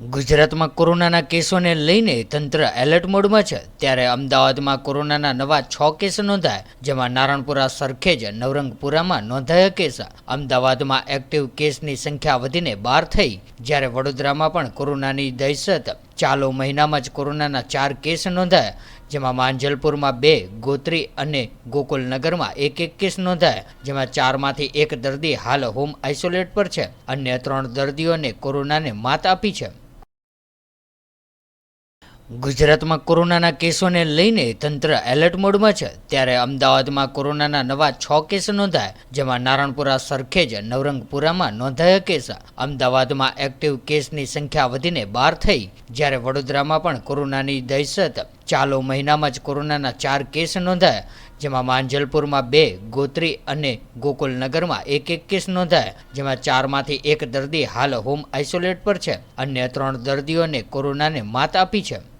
ગુજરાતમાં કોરોનાના કેસોને લઈને તંત્ર એલર્ટ મોડમાં છે. ત્યારે અમદાવાદમાં કોરોનાના નવા છ કેસ નોંધાયા, જેમાં નારણપુરા સરખેજ, નવરંગપુરામાં નોંધાયા કેસ. અમદાવાદમાં એક્ટિવ કેસની સંખ્યા વધીને બાર થઈ. જ્યારે વડોદરામાં પણ કોરોનાની દહેશત. ચાલુ મહિનામાં જ કોરોનાના ચાર કેસ નોંધાયા, જેમાં માંજલપુરમાં બે, ગોત્રી અને ગોકુલનગરમાં એક એક કેસ નોંધાયા, જેમાં ચારમાંથી એક દર્દી હાલ હોમ આઇસોલેટ પર છે. અન્ય ત્રણ દર્દીઓને કોરોનાને માત આપી છે. ગુજરાતમાં કોરોનાના કેસોને લઈને તંત્ર એલર્ટ મોડમાં છે. ત્યારે અમદાવાદમાં કોરોનાના નવા છ કેસ નોંધાયા, જેમાં નારણપુરા સરખેજ, નવરંગપુરામાં નોંધાયા કેસ. અમદાવાદમાં એક્ટિવ કેસની સંખ્યા વધીને બાર થઈ. જ્યારે વડોદરામાં પણ કોરોનાની દહેશત. ચાલુ મહિનામાં જ કોરોનાના ચાર કેસ નોંધાયા, જેમાં માંજલપુરમાં બે, ગોત્રી અને ગોકુલનગરમાં એક એક કેસ નોંધાયા, જેમાં ચારમાંથી એક દર્દી હાલ હોમ આઇસોલેટ પર છે. અન્ય ત્રણ દર્દીઓને કોરોનાને માત આપી છે.